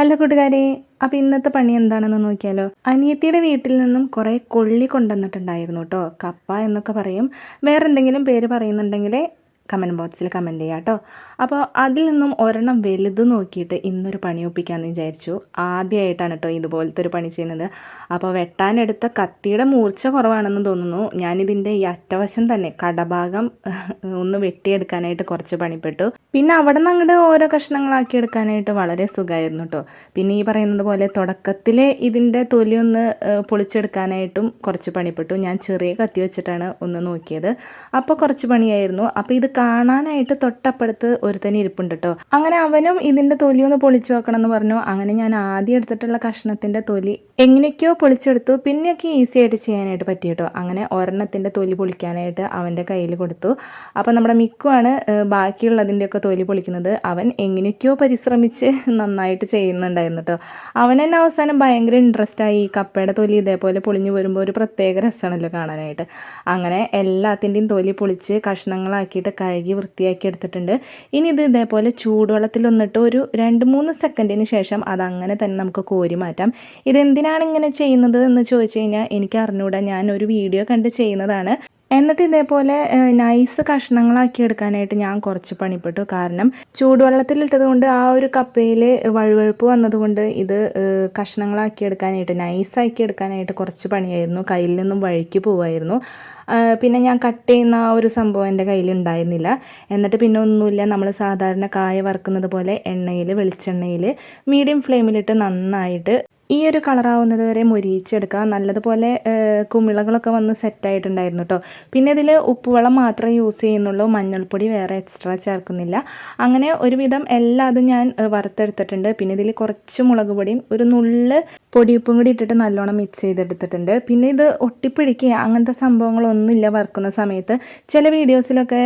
Hello കൂട്ടുകാരെ അപ്പോൾ ഇന്നത്തെ പണി എന്താണെന്ന് നോക്കിയാലോ? അനിയത്തിയുടെ വീട്ടിൽ നിന്നും കുറേ കൊള്ളി കൊണ്ടുവന്നിട്ടുണ്ടായിരുന്നു കേട്ടോ. കപ്പ എന്നൊക്കെ പറയും. വേറെ എന്തെങ്കിലും പേര് പറയുന്നുണ്ടെങ്കിൽ കമന്റ് ബോക്സിൽ കമന്റ് ചെയ്യാം കേട്ടോ അപ്പോൾ അതിൽ നിന്നും ഒരെണ്ണം വലുത് നോക്കിയിട്ട് ഇന്നൊരു പണി ഒപ്പിക്കാമെന്ന് വിചാരിച്ചു. ആദ്യമായിട്ടാണ് കേട്ടോ ഇതുപോലത്തെ ഒരു പണി ചെയ്യുന്നത്. അപ്പോൾ വെട്ടാനെടുത്ത കത്തിയുടെ മൂർച്ച കുറവാണെന്ന് തോന്നുന്നു. ഞാനിതിന്റെ ഈ അറ്റവശം തന്നെ കടഭാഗം ഒന്ന് വെട്ടിയെടുക്കാനായിട്ട് കുറച്ച് പണിപ്പെട്ടു. പിന്നെ അവിടെ നിന്ന് അങ്ങോട്ട് ഓരോ കഷ്ണങ്ങളാക്കി എടുക്കാനായിട്ട് വളരെ സുഖമായിരുന്നു കേട്ടോ പിന്നെ ഈ പറയുന്നത് പോലെ തുടക്കത്തിൽ ഇതിന്റെ തൊലി ഒന്ന് പൊളിച്ചെടുക്കാനായിട്ടും കുറച്ച് പണിപ്പെട്ടു. ഞാൻ ചെറിയ കത്തി വെച്ചിട്ടാണ് ഒന്ന് നോക്കിയത്. അപ്പോൾ കുറച്ച് പണിയായിരുന്നു. അപ്പോൾ ഇത് കാണാനായിട്ട് തൊട്ടപ്പുറത്ത് ഒരുത്തന് ഇരിപ്പുണ്ട് കേട്ടോ അങ്ങനെ അവനും ഇതിന്റെ തൊലി ഒന്ന് പൊളിച്ചു വെക്കണം എന്ന് പറഞ്ഞു. അങ്ങനെ ഞാൻ ആദ്യം എടുത്തിട്ടുള്ള കഷ്ണത്തിന്റെ തൊലി എങ്ങനെയൊക്കെയോ പൊളിച്ചെടുത്തു. പിന്നെയൊക്കെ ഈസി ആയിട്ട് ചെയ്യാനായിട്ട് പറ്റി കേട്ടോ അങ്ങനെ ഒരെണ്ണത്തിന്റെ തൊലി പൊളിക്കാനായിട്ട് അവന്റെ കയ്യിൽ കൊടുത്തു. അപ്പോൾ നമ്മുടെ മിക്കുവാണ് ബാക്കിയുള്ളതിന്റെയൊക്കെ തൊലി പൊളിക്കുന്നത്. അവൻ എങ്ങനെയൊക്കെയോ പരിശ്രമിച്ച് നന്നായിട്ട് ചെയ്യുന്നുണ്ടായിരുന്നു കേട്ടോ അവൻ തന്നെ അവസാനം ഭയങ്കര ഇൻട്രസ്റ്റ് ആയി ഈ കപ്പയുടെ തൊലി ഇതേപോലെ പൊളിഞ്ഞു വരുമ്പോൾ ഒരു പ്രത്യേക രസമാണല്ലോ കാണാനായിട്ട്. അങ്ങനെ എല്ലാത്തിന്റെയും തൊലി പൊളിച്ച് കഷ്ണങ്ങളാക്കിയിട്ട് കഴുകി വൃത്തിയാക്കി എടുത്തിട്ടുണ്ട്. ഇനി ഇത് ഇതേപോലെ ചൂടുവെള്ളത്തിൽ ഒന്നിട്ട് ഒരു രണ്ട് മൂന്ന് സെക്കൻഡിന് ശേഷം അതങ്ങനെ തന്നെ നമുക്ക് കോരി മാറ്റാം. ഇതെന്തിനാണ് ഇങ്ങനെ ചെയ്യുന്നത് എന്ന് ചോദിച്ചു കഴിഞ്ഞാൽ എനിക്ക് അറിഞ്ഞുകൂടാ ഞാൻ ഒരു വീഡിയോ കണ്ട് ചെയ്യുന്നതാണ്. എന്നിട്ട് ഇതേപോലെ നൈസ് കഷ്ണങ്ങളാക്കി എടുക്കാനായിട്ട് ഞാൻ കുറച്ച് പണിപ്പെട്ടു. കാരണം ചൂടുവെള്ളത്തിലിട്ടത് കൊണ്ട് ആ ഒരു കപ്പയിൽ വഴുവഴുപ്പ് വന്നതുകൊണ്ട് ഇത് കഷ്ണങ്ങളാക്കി എടുക്കാനായിട്ട് നൈസാക്കി എടുക്കാനായിട്ട് കുറച്ച് പണിയായിരുന്നു. കയ്യിൽ നിന്നും വഴിക്ക് പോവായിരുന്നു. പിന്നെ ഞാൻ കട്ട് ചെയ്യുന്ന ആ ഒരു സംഭവം എന്റെ കയ്യിൽ ഉണ്ടായിരുന്നില്ല. എന്നിട്ട് പിന്നെ ഒന്നുമില്ല. നമ്മൾ സാധാരണ കായ വറുക്കുന്നത് പോലെ എണ്ണയിൽ വെളിച്ചെണ്ണയിൽ മീഡിയം ഫ്ലെയിമിലിട്ട് നന്നായിട്ട് ഈ ഒരു കളറാവുന്നത് വരെ മുരിയിച്ചെടുക്കുക. നല്ലതുപോലെ കുമിളകളൊക്കെ വന്ന് സെറ്റായിട്ടുണ്ടായിരുന്നു കേട്ടോ പിന്നെ ഇതിൽ ഉപ്പുവെള്ളം മാത്രമേ യൂസ് ചെയ്യുന്നുള്ളൂ. മഞ്ഞൾപ്പൊടി വേറെ എക്സ്ട്രാ ചേർക്കുന്നില്ല. അങ്ങനെ ഒരുവിധം എല്ലാതും ഞാൻ വറുത്തെടുത്തിട്ടുണ്ട്. പിന്നെ ഇതിൽ കുറച്ച് മുളക് പൊടിയും ഒരു നുള്ള് പൊടിയുപ്പും കൂടി ഇട്ടിട്ട് നല്ലോണം മിക്സ് ചെയ്തെടുത്തിട്ടുണ്ട്. പിന്നെ ഇത് ഒട്ടിപ്പിടിക്കുക അങ്ങനത്തെ സംഭവങ്ങളൊന്നുമില്ല വറുക്കുന്ന സമയത്ത്. ചില വീഡിയോസിലൊക്കെ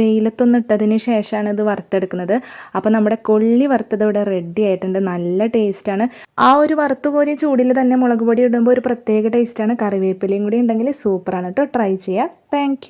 വെയിലത്തൊന്നും ഇട്ടതിന് ശേഷമാണ് ഇത് വറുത്തെടുക്കുന്നത്. അപ്പോൾ നമ്മുടെ കൊള്ളി വറുത്തത് ഇവിടെ റെഡി ആയിട്ടുണ്ട്. നല്ല ടേസ്റ്റാണ് ആ ഒരു വറുത്ത് കോരിയ ചൂടിൽ തന്നെ മുളക് പൊടി ഇടുമ്പോൾ ഒരു പ്രത്യേക ടേസ്റ്റാണ് കറിവേപ്പിലയും കൂടി ഉണ്ടെങ്കിൽ സൂപ്പറാണ് കേട്ടോ ട്രൈ ചെയ്യുക താങ്ക്